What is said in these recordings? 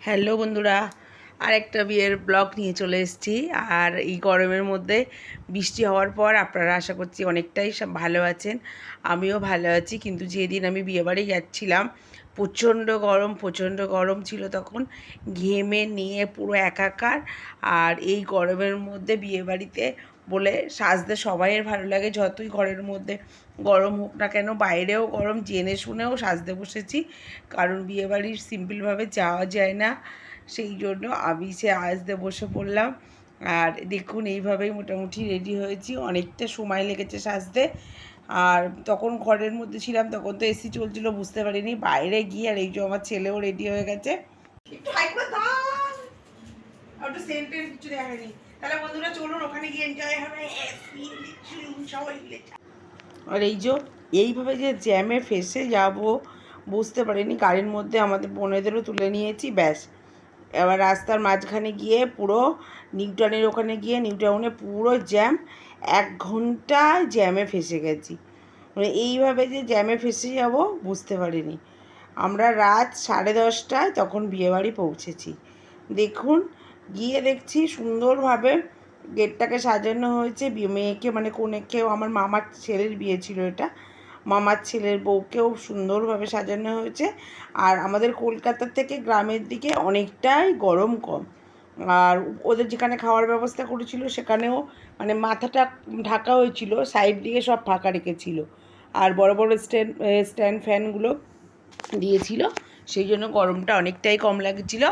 Hello বন্ধুরা আর একটা বিয়ের ব্লগ নিয়ে চলে এসেছি। আর এই গরমের মধ্যে বৃষ্টি হওয়ার পর আপনারা আশা করছি অনেকটাই সব ভালো আছেন, আমিও ভালো আছি। কিন্তু যেদিন আমি বিয়েবাড়ি যাচ্ছিলাম, প্রচণ্ড গরম প্রচণ্ড গরম ছিল তখন ঘেমে নিয়ে পুরো একাকার। আর এই গরমের মধ্যে বিয়েবাড়িতে বলে সাজতে সবাইয়ের ভালো লাগে, যতই ঘরের মধ্যে গরম হোক না কেন, বাইরেও গরম, জেনে শুনেও সাজতে বসেছি। কারণ বিয়েবাড়ির সিম্পলভাবে যাওয়া যায় না। সেই জন্য আমি সে আসতে বসে পড়লাম। আর দেখুন, এইভাবেই মোটামুটি রেডি হয়েছি। অনেকটা সময় লেগেছে সাজতে। আর তখন ঘরের মধ্যে ছিলাম, তখন তো এসি চলছিল, বুঝতে পারিনি। বাইরে গিয়ে আর এই যে আমার ছেলেও রেডি হয়ে গেছে। একটু করে দাও। আর একটু সেন্ট টেন্ট কিছু দেখায়নি। তাহলে বন্ধুরা চলুন, ওখানে গিয়ে এনজয় হবে। আর এই যে, এইভাবে যে জ্যামে ফেসে যাব, বুঝতে পারিনি। গাড়ির মধ্যে আমাদের বোনেদেরও তুলে নিয়েছি, ব্যাস। এবার রাস্তার মাঝখানে গিয়ে পুরো নিউটাউনের ওখানে গিয়ে, নিউটাউনে পুরো জ্যাম এক ঘণ্টা জ্যামে ফেসে গেছি। মানে এইভাবে যে জ্যামে ফেসে যাব, বুঝতে পারিনি। আমরা রাত সাড়ে দশটায় তখন বিয়েবাড়ি পৌঁছেছি। দেখুন গিয়ে দেখছি সুন্দরভাবে গেটটাকে সাজানো হয়েছে। মেয়েকে মানে কোনেকেও আমার মামার ছেলের বিয়ে ছিল এটা। মামার ছেলের বউকেও সুন্দরভাবে সাজানো হয়েছে। আর আমাদের কলকাতা থেকে গ্রামের দিকে অনেকটাই গরম কম। আর ওদের যেখানে খাওয়ার ব্যবস্থা করেছিল সেখানেও মানে মাথাটা ঢাকা হয়েছিল, সাইড দিকে সব ফাঁকা রেখেছিল। আর বড় বড় স্ট্যান্ড স্ট্যান্ড ফ্যানগুলো দিয়েছিল, সেই জন্য গরমটা অনেকটাই কম লাগছিল।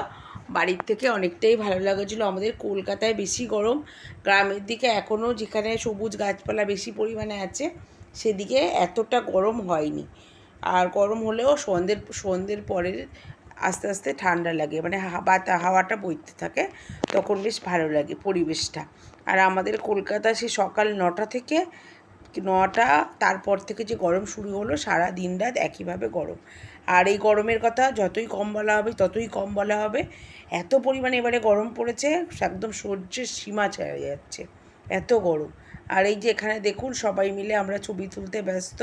বাড়ির থেকে অনেকটাই ভালো লাগছিল। আমাদের কলকাতায় বেশি গরম, গ্রামের দিকে এখনও যেখানে সবুজ গাছপালা বেশি পরিমাণে আছে, সেদিকে এতটা গরম হয়নি। আর গরম হলেও সন্ধ্যের সন্ধ্যের পরে আস্তে আস্তে ঠান্ডা লাগে মানে হাওয়া হাওয়াটা বইতে থাকে, তখন বেশ ভালো লাগে পরিবেশটা। আর আমাদের কলকাতা সে সকাল নটা থেকে নটা, তারপর থেকে যে গরম শুরু হলো, সারা দিন রাত একইভাবে গরম। আর এই গরমের কথা যতই কম বলা হবে, ততই কম বলা হবে। এত পরিমাণে এবারে গরম পড়েছে, একদম সহ্যের সীমা ছেড়ে যাচ্ছে। এত গরম। আর এই যে এখানে দেখুন সবাই মিলে আমরা ছবি তুলতে ব্যস্ত।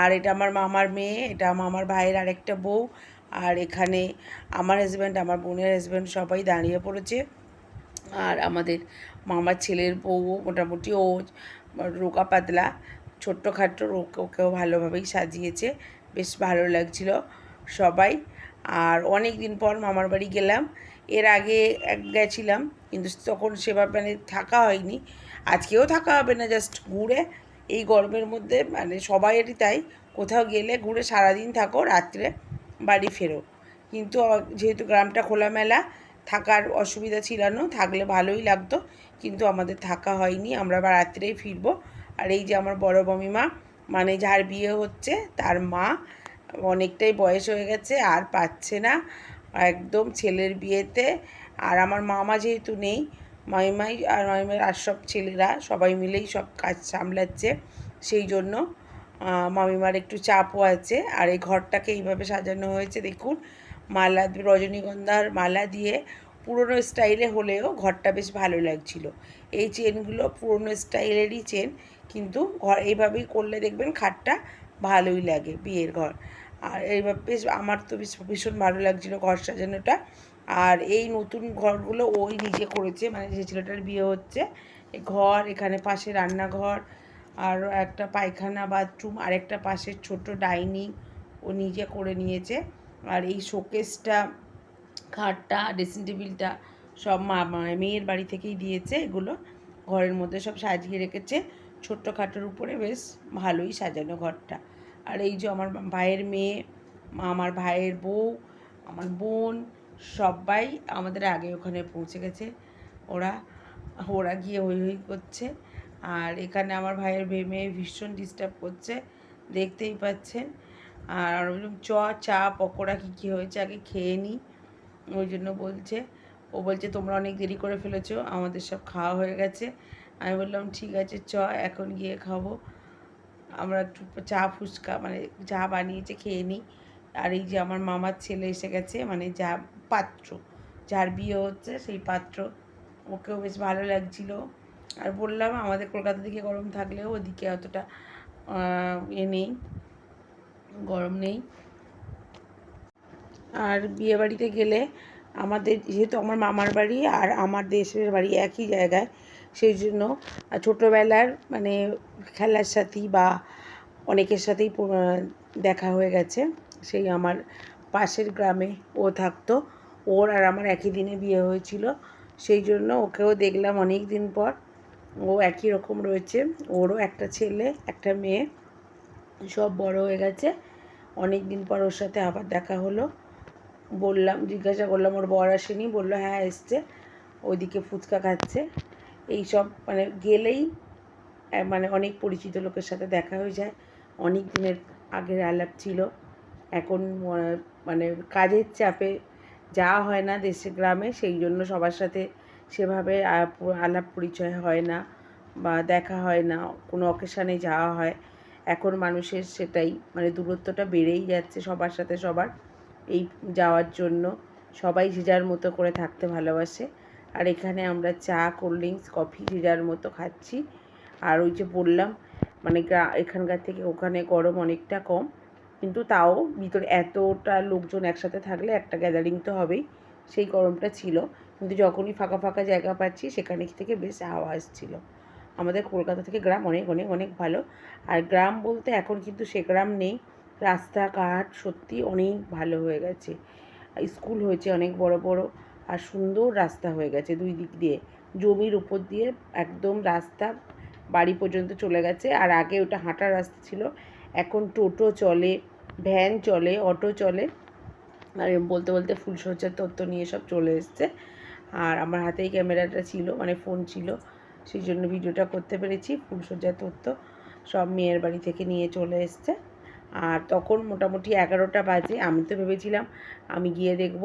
আর এটা আমার মামার মেয়ে, এটা আমার ভাইয়ের আরেকটা বউ। আর এখানে আমার হাজব্যান্ড আমার বোনের হাজব্যান্ড সবাই দাঁড়িয়ে পড়েছে। আর আমাদের মামার ছেলের বউ মোটামুটি ও রোকা পাতলা ছোট্টখাট্টো ওকে ওকেও ভালোভাবেই সাজিয়েছে। বেশ ভালো লাগছিল সবাই। আর অনেক দিন পর মামার বাড়ি গেলাম। এর আগে গেছিলাম, কিন্তু তখন সেবা মানে থাকা হয়নি। আজকেও থাকা হবে না জাস্ট ঘুরে। এই গরমের মধ্যে মানে সবাইয়েরই তাই। কোথাও গেলে ঘুরে সারাদিন থাকো, রাত্রে বাড়ি ফেরো। কিন্তু যেহেতু গ্রামটা খোলামেলা, থাকার অসুবিধা ছিল না, থাকলে ভালোই লাগতো। কিন্তু আমাদের থাকা হয়নি, আমরা আবার রাত্রেই ফিরবো। আর এই যে আমার বড় বমিমা মানে যার বিয়ে হচ্ছে, তার মা অনেকটাই বয়স হয়ে গেছে, আর পাচ্ছে না। একদম ছেলের বিয়েতে। আর আমার মামা যেহেতু নেই, মাইমাই আর মাইমার আর সব ছেলেরা সবাই মিলেই সব কাজ সামলাচ্ছে। সেই জন্য মামিমার একটু চাপও আছে। আর এই ঘরটাকে এইভাবে সাজানো হয়েছে, দেখুন। মালা, রজনীগন্ধার মালা দিয়ে। পুরনো স্টাইলে হলেও ঘরটা বেশ ভালো লাগছিল। এই চেনগুলো পুরনো স্টাইলেরই চেন, কিন্তু ঘর, এইভাবেই করলে দেখবেন খাটটা ভালোই লাগে বিয়ের ঘর। আর এইভাবে বেশ, আমার তো ভীষণ ভালো লাগছিল ঘর সাজানোটা। আর এই নতুন ঘরগুলো ওই নিজে করেছে মানে যে ছেলেটার বিয়ে হচ্ছে ঘর, এখানে পাশে রান্নাঘর, আর একটা পায়খানা বাথরুম আর একটা পাশের ছোট ডাইনিং, ও নিজে করে নিয়েছে। আর এই শোকেসটা, খাটটা, ড্রেসিং টেবিলটা সব মা মেয়ের বাড়ি থেকেই দিয়েছে এগুলো। ঘরের মধ্যে সব সাজিয়ে রেখেছে। ছোট্ট খাটোর উপরে বেশ ভালোই সাজানো ঘরটা। আর এই যে আমার ভাইয়ের মেয়ে, আমার ভাইয়ের বউ, আমার বোন, সবাই আমাদের আগে ওখানে পৌঁছে গেছে। ওরা ওরা গিয়ে হই হই করছে। আর এখানে আমার ভাইয়ের মেয়ে মেয়ে ভীষণ ডিস্টার্ব করছে। দেখতেই পাচ্ছেন। আর বললাম, চ, চা, পকোড়া কী কী হয়েছে? আগে খেয়ে নিই ওই জন্য বলছে। ও বলছে, তোমরা অনেক দেরি করে ফেলেছো, আমাদের সব খাওয়া হয়ে গেছে। আমি বললাম, ঠিক আছে, চ, এখন গিয়ে খাব। আমরা একটু চা ফুচকা মানে চা বানিয়েছে, খেয়ে নিই। আর এই যে আমার মামার ছেলে এসে গেছে মানে যা পাত্র, যার বিয়ে হচ্ছে সেই পাত্র, ওকেও বেশ ভালো লাগছিল। আর বললাম, আমাদের কলকাতা থেকে গরম থাকলেও ওদিকে অতটা এ নেই, গরম নেই। আর বিয়েবাড়িতে গেলে আমাদের, যেহেতু আমার মামার বাড়ি আর আমার দেশের বাড়ি একই জায়গায়, সেই জন্য ছোটোবেলার মানে খেলার সাথী বা অনেকের সাথেই দেখা হয়ে গেছে। সেই আমার পাশের গ্রামে ও থাকতো। ওর আর আমার একই দিনে বিয়ে হয়েছিল। সেই জন্য ওকেও দেখলাম অনেক দিন পর। ও একই রকম রয়েছে। ওরও একটা ছেলে, একটা মেয়ে, সব বড় হয়ে গেছে। অনেক দিন পর ওর সাথে আবার দেখা হলো। বললাম, জিজ্ঞাসা করলাম, ওর বর আসেনি, বলল হ্যাঁ এসছে, ওইদিকে ফুচকা খাচ্ছে। এইসব মানে গেলেই মানে অনেক পরিচিত লোকের সাথে দেখা হয়ে যায়। অনেক দিনের আগের আলাপ ছিল। এখন মানে কাজের চাপে যাওয়া হয় না দেশে, গ্রামে, সেই জন্য সবার সাথে সেভাবে আলাপ পরিচয় হয় না বা দেখা হয় না, কোনো অকেশানে যাওয়া হয়। এখন মানুষের সেটাই মানে দূরত্বটা বেড়েই যাচ্ছে সবার সাথে সবার। এই যাওয়ার জন্য। সবাই যে যার মতো করে থাকতে ভালোবাসে। আর এখানে আমরা চা কোল্ড ড্রিঙ্কস কফি যে যার মতো খাচ্ছি। আর ওই যে বললাম মানে এখানকার থেকে ওখানে গরম অনেকটা কম। কিন্তু তাও ভিতরে এতটা লোকজন একসাথে থাকলে একটা গ্যাদারিং তো হবেই। সেই গরমটা ছিল। কিন্তু যখনই ফাঁকা ফাঁকা জায়গা পাচ্ছি, সেখানে থেকে বেশ হাওয়া আসছিল আমাদের কলকাতা থেকে গ্রাম অনেক অনেক অনেক ভালো। আর গ্রাম বলতে এখন কিন্তু সে গ্রাম নেই। রাস্তাঘাট সত্যি অনেক ভালো হয়ে গেছে। স্কুল হয়েছে অনেক বড় বড় আর সুন্দর রাস্তা হয়ে গেছে দুই দিক দিয়ে। জমির উপর দিয়ে একদম রাস্তা বাড়ি পর্যন্ত চলে গেছে। আর আগে ওটা হাঁটার রাস্তা ছিল। এখন টোটো চলে, ভ্যান চলে, অটো চলে। আর বলতে বলতে ফুলসজ্জার তত্ত্ব নিয়ে সব চলে এসছে। আর আমার হাতেই ক্যামেরাটা ছিল মানে ফোন ছিল। সেই জন্য ভিডিওটা করতে পেরেছি। ফুলসজ্জার তত্ত্ব সব মেয়ের বাড়ি থেকে নিয়ে চলে এসছে। আর তখন মোটামুটি এগারোটা বাজে, আমি তো ভেবেছিলাম আমি গিয়ে দেখব।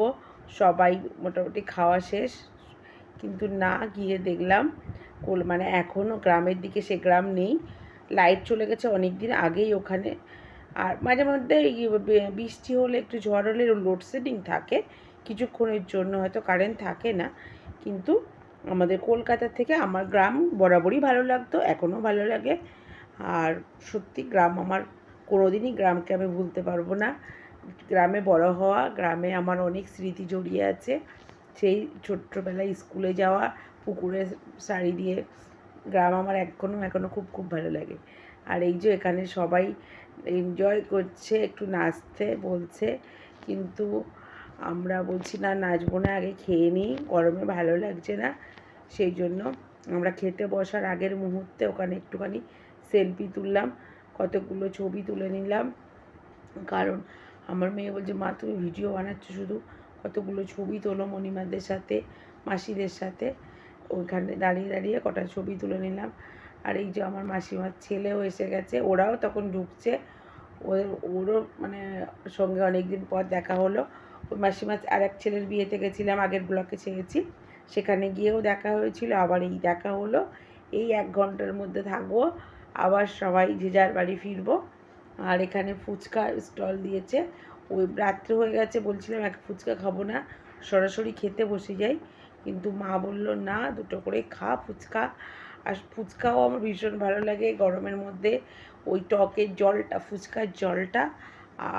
সবাই মোটামুটি খাওয়া শেষ, কিন্তু না গিয়ে দেখলাম কোল মানে এখনও গ্রামের দিকে সে গ্রাম নেই। লাইট চলে গেছে অনেক দিন আগেই ওখানে। আর মাঝে মধ্যে বৃষ্টি হলে একটু ঝড় হলে লোডশেডিং থাকে। কিছুক্ষণের জন্য হয়তো কারেন্ট থাকে না। কিন্তু আমাদের কলকাতা থেকে আমার গ্রাম বরাবরই ভালো লাগতো এখনও ভালো লাগে। আর সত্যি গ্রাম আমার কোনোদিনই গ্রামকে আমি ভুলতে পারব না। গ্রামে বড় হওয়া, গ্রামে আমার অনেক স্মৃতি জড়িয়ে আছে। সেই ছোট্টবেলায় স্কুলে যাওয়া, পুকুরে শাড়ি দিয়ে গ্রাম আমার এখনও এখনও খুব খুব ভালো লাগে। আর এই যে এখানে সবাই এনজয় করছে, একটু নাচতে বলছে। কিন্তু আমরা বলছি, না, নাচবো না, আগে খেয়ে নিই। গরমে ভালো লাগছে না। সেই জন্য আমরা খেতে বসার আগের মুহূর্তে ওখানে একটুখানি সেলফি তুললাম। কতগুলো ছবি তুলে নিলাম। কারণ আমার মেয়ে বলছে, মা, তুমি ভিডিও বানাচ্ছ শুধু কতগুলো ছবি তোলো মণিমাদের সাথে, মাসিদের সাথে। ওইখানে দাঁড়িয়ে দাঁড়িয়ে কটা ছবি তুলে নিলাম। আর এই যে আমার মাসিমার ছেলেও এসে গেছে, ওরাও তখন ঢুকছে। ওদের ওরও মানে সঙ্গে অনেক দিন পর দেখা হলো। ওই মাসিমার আর এক ছেলের বিয়েতে গেছিলাম, আগের ব্লকে ছেড়েছি। সেখানে গিয়েও দেখা হয়েছিল, আবার এই দেখা হলো। এই এক ঘণ্টার মধ্যে থাকব। আবার সবাই যে যার বাড়ি ফিরবো। আর এখানে ফুচকা স্টল দিয়েছে। ওই রাত্রে হয়ে গেছে, বলছিলাম এক ফুচকা খাব না। সরাসরি খেতে বসে যাই। কিন্তু মা বলল, না, দুটো করে খা ফুচকা। আর ফুচকাও আমার ভীষণ ভালো লাগে গরমের মধ্যে। ওই টকের জলটা, ফুচকার জলটা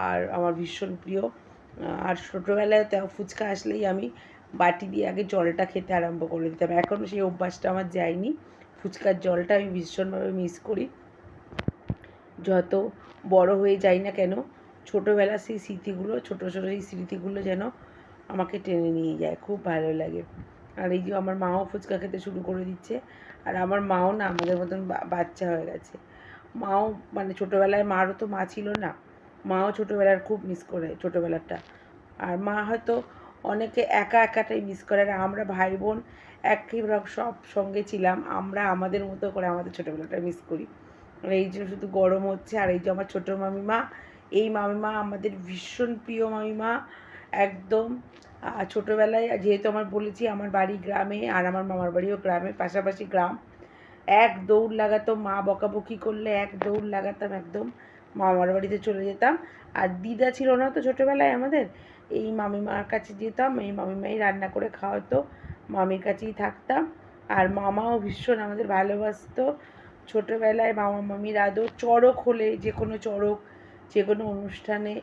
আর আমার ভীষণ প্রিয়। আর ছোটোবেলায় তো ফুচকা আসলেই আমি বাটি দিয়ে আগে জলটা খেতে আরম্ভ করে দিতাম। এখনও সেই অভ্যাসটা আমার যায়নি। ফুচকার জলটা আমি ভীষণভাবে মিস করি। যত বড় হয়ে যাই না কেন ছোটোবেলার সেই স্মৃতিগুলো, ছোটো ছোটো সেই স্মৃতিগুলো যেন আমাকে টেনে নিয়ে যায়, খুব ভালো লাগে। আর এই যে আমার মাও ফুচকা খেতে শুরু করে দিচ্ছে, আর আমার মাও না আমাদের মতন বাচ্চা হয়ে গেছে। মাও মানে ছোটোবেলায় মারও তো মা ছিল না, মাও ছোটোবেলার খুব মিস করে ছোটোবেলাটা। আর মা হয়তো অনেকে একা একাটাই মিস করে, আর আমরা ভাই বোন একই রকম সব সঙ্গে ছিলাম। আমরা আমাদের মতো করে আমাদের ছোটোবেলাটা মিস করি। এই যে শুধু গরম হচ্ছে, আর এই যে আমার ছোটো মামিমা, এই মামিমা আমাদের ভীষণ প্রিয় মামিমা, একদম। ছোটোবেলায় যেহেতু আমার বলেছি, আমার বাড়ি গ্রামে আর আমার মামার বাড়িও গ্রামে, পাশাপাশি গ্রাম। এক দৌড় লাগাতো মা বকাবকি করলে এক দৌড় লাগাতাম একদম, মামার বাড়িতে চলে যেতাম। আর দিদা ছিল না তো ছোটোবেলায় আমাদের, এই মামিমার কাছে যেতাম, এই মামিমাই রান্না করে খাওয়াতো। মামির কাছেই থাকতাম। আর মামাও ভীষণ আমাদের ভালোবাসতো। ছোটোবেলায় মামা মামির আদর, চড়ক হলে যে কোনো চড়ক, যে কোনো অনুষ্ঠানে।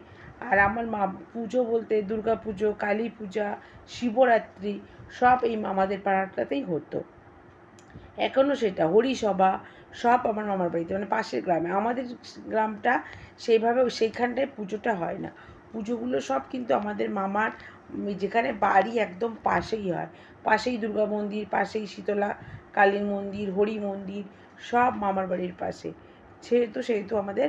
আর আমার মা, পুজো বলতে দুর্গা পুজো, কালী পূজা, শিবরাত্রি, সব এই মামাদের পাড়াটাতেই হতো। এখনও সেটা, হরিসভা, সব আমার মামার বাড়িতে মানে পাশের গ্রামে। আমাদের গ্রামটা সেইভাবে সেইখানটায় পুজোটা হয় না। পুজোগুলো সব কিন্তু আমাদের মামার যেখানে বাড়ি একদম পাশেই হয়। পাশেই দুর্গা মন্দির, পাশেই শীতলা কালীর মন্দির, হরি মন্দির, সব মামার বাড়ির পাশে। সেহেতু সেহেতু আমাদের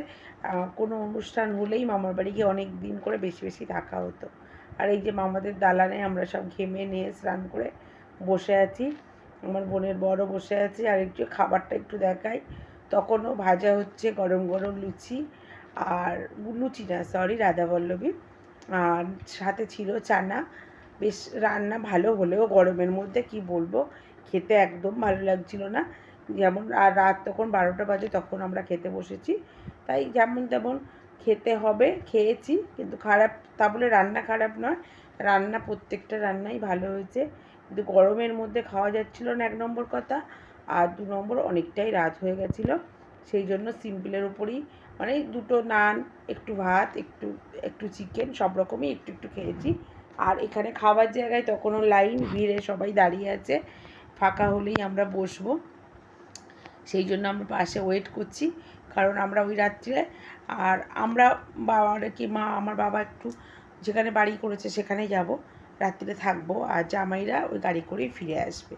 কোনো অনুষ্ঠান হলেই মামার বাড়ি গিয়ে অনেক দিন করে বেশি বেশি থাকা হতো। আর এই যে মামাদের দালানে আমরা সব ঘেমে, নিয়ে স্নান করে বসে আছি, আমার বোনের বড় বসে আছে, আর একটু খাবারটা একটু দেখাই। তখনও ভাজা হচ্ছে গরম গরম লুচি আর লুচি না সরি রাধাবল্লভী আর সাথে ছিল চানা বেশ রান্না ভালো হলেও গরমের মধ্যে কি বলব? খেতে একদম ভালো লাগছিল না। যেমন আর রাত তখন বারোটা বাজে তখন আমরা খেতে বসেছি। তাই যেমন তেমন খেতে হবে, খেয়েছি। কিন্তু খারাপ, তা বলে রান্না খারাপ নয়। রান্না, প্রত্যেকটা রান্নাই ভালো হয়েছে। কিন্তু গরমের মধ্যে খাওয়া যাচ্ছিল না এক নম্বর কথা। আর দু নম্বর অনেকটাই রাত হয়ে গেছিল। সেই জন্য সিম্পলের উপরই মানে দুটো নান, একটু ভাত, একটু একটু চিকেন সব রকমই একটু একটু খেয়েছি। আর এখানে খাবার জায়গায় তখনও লাইন, ভিড়ে সবাই দাঁড়িয়ে আছে। ফাঁকা হলেই আমরা বসবো। সেই জন্য আমরা পাশে ওয়েট করছি, কারণ আমরা ওই রাত্রে আর আমরা বাবার কি মা, আমার বাবা একটু যেখানে বাড়ি করেছে সেখানে যাব। রাত্রিরে থাকব আর জামাইরা ওই গাড়ি করেই ফিরে আসবে।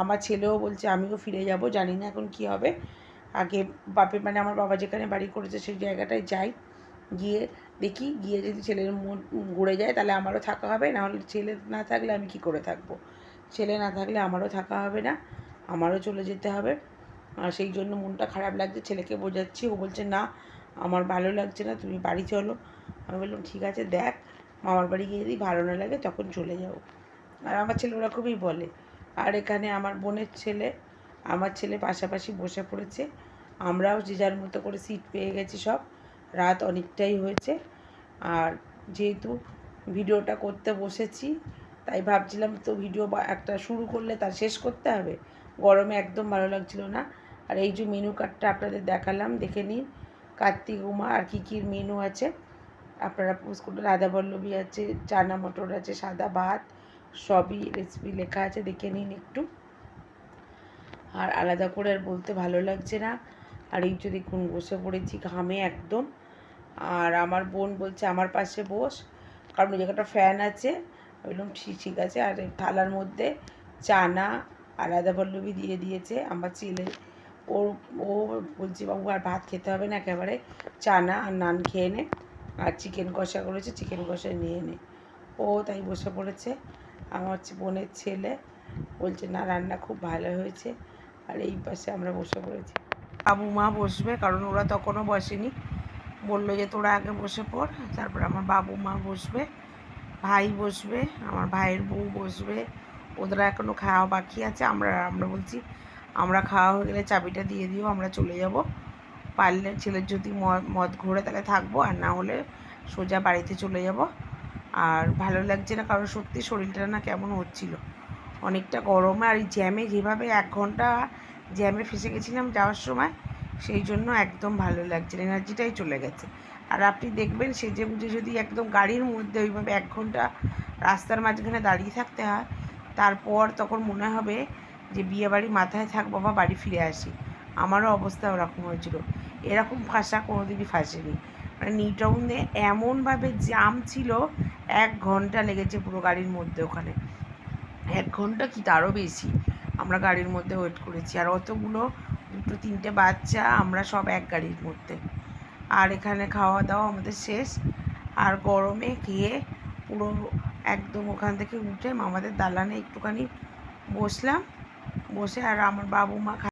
আমার ছেলেও বলছে, আমিও ফিরে যাব, জানি না এখন কি হবে। আগে বাপের মানে আমার বাবা যেখানে বাড়ি করেছে সেই জায়গাটায় যাই। গিয়ে দেখি, গিয়ে যদি ছেলের মন ঘুরে যায় তাহলে আমারও থাকা হবে নাহলে ছেলে না থাকলে আমি কি করে থাকব? ছেলে না থাকলে আমারও থাকা হবে না, আমারও চলে যেতে হবে। আর সেই জন্য মনটা খারাপ লাগছে, ছেলেকে বোঝাচ্ছি, ও বলছে, না, আমার ভালো লাগছে না, তুমি বাড়ি চলো। আমি বললাম, ঠিক আছে, দেখ, মামার বাড়ি গিয়ে যদি ভালো না লাগে তখন চলে যাও। আর আমার ছেলে ওরকমই বলে, আর এখানে আমার বোনের ছেলে, আমার ছেলে পাশাপাশি বসে পড়েছে, আমরাও যে যার মতো করে সিট পেয়ে গেছি সব। রাত অনেকটাই হয়েছে। আর যেহেতু ভিডিওটা করতে বসেছি, তাই ভাবছিলাম তো ভিডিও একটা শুরু করলে তার শেষ করতে হবে। গরমে একদম ভালো লাগছিল না। আর এই যে মেনু কার্ডটা আপনাদের দেখালাম, দেখে নিন। কার্তিক উমা আর কী কী মেনু আছে। আপনারা করুন। রাধা আছে, চানা মটর আছে, সাদা ভাত, সবই রেসিপি লেখা আছে, দেখে নিন একটু। আর আলাদা করে আর বলতে ভালো লাগছে না। আর এই যে দেখুন, বসে পড়েছি ঘামে একদম। আর আমার বোন বলছে, আমার পাশে বস। কারণ ওই জায়গাটা ফ্যান আছে। বললাম ঠিক ঠিক আছে। আর থালার মধ্যে চানা আলাদা পল্লবী দিয়ে দিয়েছে আমার ছেলে। ও ও বলছি, বাবু, আর ভাত খেতে হবে না একেবারে। চানা আর নান খেয়ে নে আর চিকেন কষা করেছে, চিকেন কষা নিয়ে নে। ও তাই বসে পড়েছে। আমার হচ্ছে বোনের ছেলে বলছে, না, রান্না খুব ভালো হয়েছে। আর এই পাশে আমরা বসে পড়েছি। বাবু মা বসবে, কারণ ওরা তখনও বসেনি। বলল যে, তোরা আগে বসে পড়, তারপর আমার বাবু মা বসবে, ভাই বসবে, আমার ভাইয়ের বউ বসবে, ওদের এখনও খাওয়া বাকি আছে, আমরা আমরা বলছি, আমরা খাওয়া হয়ে গেলে চাবিটা দিয়ে দিও, আমরা চলে যাব। পারলে ছেলের যদি মদ ঘোরে তাহলে থাকব, আর না হলে সোজা বাড়িতে চলে যাব। আর ভালো লাগছে না, কারণ সত্যি শরীরটা না কেমন হচ্ছিল। অনেকটা গরমে, আর এই জ্যামে যেভাবে এক ঘণ্টা জ্যামে ফেসে গেছিলাম যাওয়ার সময়, সেই জন্য একদম ভালো লাগছে এনার্জিটাই চলে গেছে। আর আপনি দেখবেন সেজে বুঝে যদি একদম গাড়ির মধ্যে ওইভাবে এক ঘণ্টা রাস্তার মাঝখানে দাঁড়িয়ে থাকতে হয়, তারপর তখন মনে হবে যে বিয়ে বাড়ি মাথায় থাক, বাবা বাড়ি ফিরে আসি। আমারও অবস্থা ওরকম হয়েছিল। এরকম ফাঁসা কোনোদিনই ফাঁসেনি। মানে নিউটাউনে এমনভাবে জাম ছিল, এক ঘণ্টা লেগেছে পুরো গাড়ির মধ্যে ওখানে। এক ঘণ্টা কি তারও বেশি? আমরা গাড়ির মধ্যে ওয়েট করেছি। আর অতগুলো দুটো তিনটে বাচ্চা, আমরা সব এক গাড়ির মধ্যে। আর এখানে খাওয়া দাওয়া আমাদের শেষ। আর গরমে খেয়ে পুরো একদম ওখান থেকে উঠে মামাদের দালানে একটুখানি বসলাম। বসে আর আমার বাবু মা